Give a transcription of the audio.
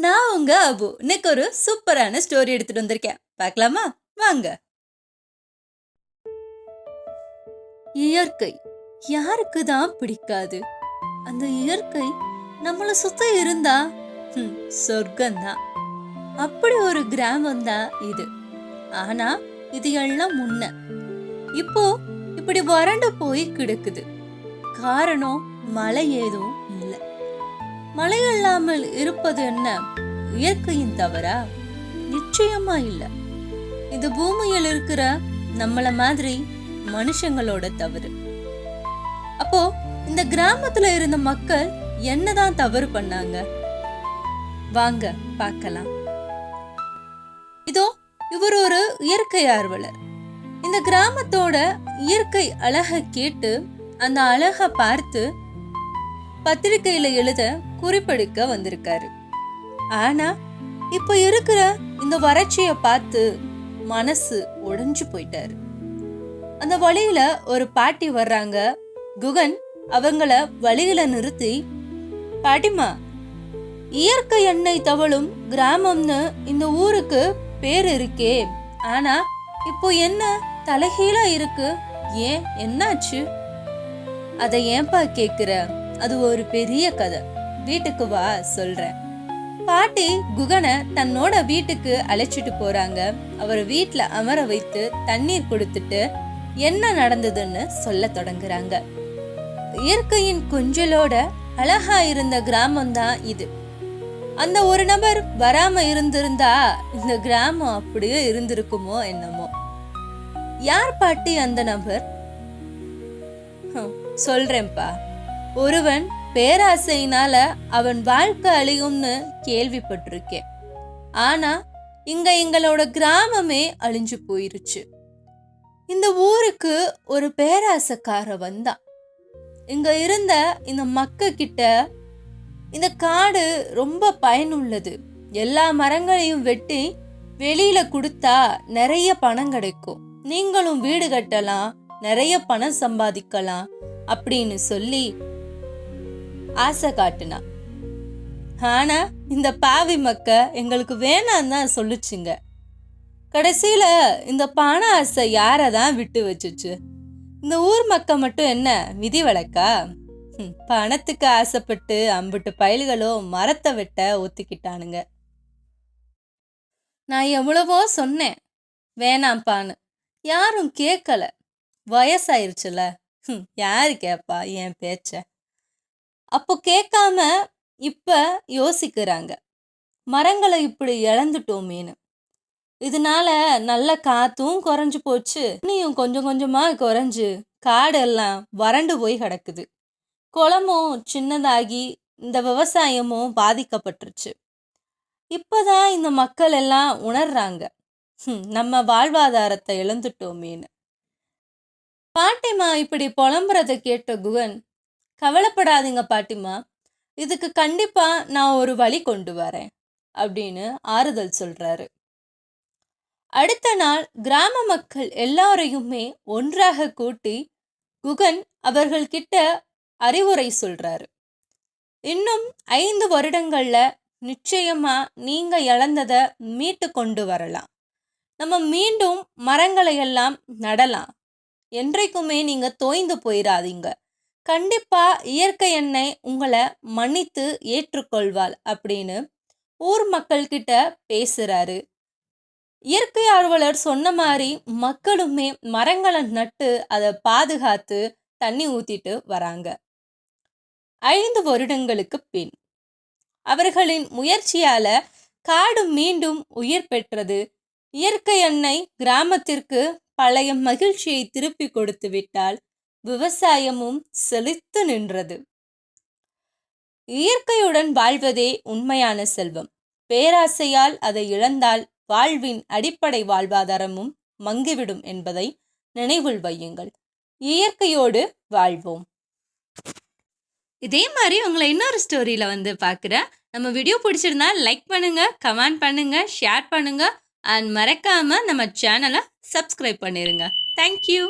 நான் உங்க அபு. இன்னைக்கு ஒரு சூப்பரான ஸ்டோரி எடுத்துட்டு வந்திருக்கேன். பார்க்கலாமா? வாங்க. இயற்கை. யாருக்கு தான் பிடிக்காது? அந்த இயற்கை நம்மள சுத்த இருந்தா சொர்க்கம்தான். அப்படி ஒரு கிராமம் தான் இது. ஆனா இது எல்லாம் முன்ன. இப்போ இப்படி வறண்டு போய் கிடக்குது. காரணம் மழை ஏதும் மழை இல்லாமல் இருப்பது என்ன? இயற்கையின் தவறா? நிச்சயமா இல்ல. இது பூமியில் இருக்கிற நம்மள மாதிரி மனுஷங்களோட தவறு. அப்போ இந்த கிராமத்துல இருந்த மக்கள் என்னதான் தவறு பண்ணாங்க? வாங்க பார்க்கலாம். இதோ இவர் ஒரு இயற்கை ஆர்வலர். இந்த கிராமத்தோட இயற்கை அழகை கேட்டு அந்த அழகை பார்த்து பத்திரிகையில எழுத குறிப்பெடுக்க வந்திருக்காரு. ஆனா இப்ப இருக்கிற இந்த வறட்சிய பார்த்து மனசு உடைஞ்சு போயிட்டாரு. அந்த வழியில ஒரு பாட்டி வர்றாங்க. குகன் அவங்கள வழியில நிறுத்தி பாட்டிமா இயற்கை எண்ணெய் தவழும் கிராமம்னு இந்த ஊருக்கு பேர் இருக்கே. ஆனா இப்போ என்ன தலைகீழா இருக்கு? ஏன் என்னாச்சு? அதை ஏன்பா கேக்குற? அது ஒரு பெரிய கதை. வீட்டுக்கு வா சொல்றேன். பாட்டி குகனை தன்னோட வீட்டுக்கு அழைச்சிட்டு போறாங்க. அவர் வீட்டில் அமர வைத்து தண்ணீர் கொடுத்துட்டு என்ன நடந்ததுன்னு சொல்ல தொடங்குறாங்க. இயற்கையின் கொஞ்சலோட அழகா இருந்த கிராமம் தான் இது. அந்த ஒரு நபர் வராம இருந்திருந்தா இந்த கிராமம் அப்படியே இருந்திருக்குமோ என்னமோ. யார் பாட்டி அந்த நபர்? சொல்றேன்ப்பா. ஒருவன் பேராசையினால அவன் வாழ்க்கை அழியும்னு கேள்விப்பட்டிருக்கேன். ஆனா இங்க எங்களோட கிராமமே அழிஞ்சு போயிருச்சு. இந்த ஊருக்கு ஒரு பேராசக்கார வந்தான். இங்க இருந்த இந்த மக்க கிட்ட இந்த காடு ரொம்ப பயனுள்ளது. எல்லா மரங்களையும் வெட்டி வெளியில கொடுத்தா நிறைய பணம் கிடைக்கும். நீங்களும் வீடு கட்டலாம் நிறைய பணம் சம்பாதிக்கலாம் அப்படின்னு சொல்லி ஆசை காட்டுனா. ஆனா இந்த பாவி மக்க எங்களுக்கு வேணாம் தான் சொல்லுச்சுங்க. கடைசியில இந்த பண ஆசை யாரை தான் விட்டு வச்சுச்சு? இந்த ஊர் மக்க மட்டும் என்ன விதி வழக்கா? பணத்துக்கு ஆசைப்பட்டு அம்பிட்டு பயல்களோ மரத்தை வெட்ட ஒத்துக்கிட்டானுங்க. நான் எவ்வளவோ சொன்னேன். வேணாம்ப்பான்னு யாரும் கேட்கல வயசாயிருச்சுல. யாரு கேப்பா என் பேச்சை? அப்போ கேட்காம இப்போ யோசிக்கிறாங்க. மரங்களை இப்படி இழந்துட்டோமேனு இதனால நல்ல காத்தும் குறைஞ்சு போச்சு. நீயும் கொஞ்சம் கொஞ்சமாக குறைஞ்சு காடு எல்லாம் வறண்டு போய் கிடக்குது. குளமும் சின்னதாகி இந்த விவசாயமும் பாதிக்கப்பட்டுருச்சு. இப்போதான் இந்த மக்கள் எல்லாம் உணர்றாங்க. நம்ம வாழ்வாதாரத்தை இழந்துட்டோமேனு பாட்டிமா இப்படி புலம்புறதை கேட்ட குகன் கவலைப்படாதீங்க பாட்டிமா இதுக்கு கண்டிப்பாக நான் ஒரு வழி கொண்டு வரேன் அப்படின்னு ஆறுதல் சொல்கிறாரு அடுத்த நாள் கிராம மக்கள் எல்லாரையுமே ஒன்றாக கூட்டி குகன் அவர்கள்கிட்ட அறிவுரை சொல்றாரு. இன்னும் ஐந்து வருடங்கள்ல நிச்சயமா நீங்க இழந்ததை மீட்டு கொண்டு வரலாம். நம்ம மீண்டும் மரங்களை எல்லாம் நடலாம். என்றைக்குமே நீங்க தோய்ந்து போயிடாதீங்க கண்டிப்பா இயற்கை எண்ணெய் உங்களை மன்னித்து ஏற்றுக்கொள்வாள் அப்படின்னு ஊர் மக்கள்கிட்ட பேசுறாரு. இயற்கை ஆர்வலர் சொன்ன மாதிரி மக்களுமே மரங்களை நட்டு அதை பாதுகாத்து தண்ணி ஊத்திட்டு வராங்க. ஐந்து வருடங்களுக்கு பின் அவர்களின் முயற்சியால காடு மீண்டும் உயிர் பெற்றது. இயற்கை எண்ணெய் கிராமத்திற்கு பழைய மகிழ்ச்சியை திருப்பி கொடுத்து விட்டால் விவசாயமும் செழித்து நின்றது. இயற்கையுடன் வாழ்வதே உண்மையான செல்வம். பேராசையால் அதை இழந்தால் வாழ்வின் அடிப்படை வாழ்வாதாரமும் மங்கிவிடும் என்பதை நினைவில் வையுங்கள். இயற்கையோடு வாழ்வோம். இதே மாதிரி உங்களை இன்னொரு ஸ்டோரியில் வந்து பார்க்குறேன். நம்ம வீடியோ பிடிச்சிருந்தா லைக் பண்ணுங்க கமெண்ட் பண்ணுங்க ஷேர் பண்ணுங்க. அண்ட் மறக்காமல் நம்ம சேனலை சப்ஸ்கிரைப் பண்ணிடுங்க தேங்க்யூ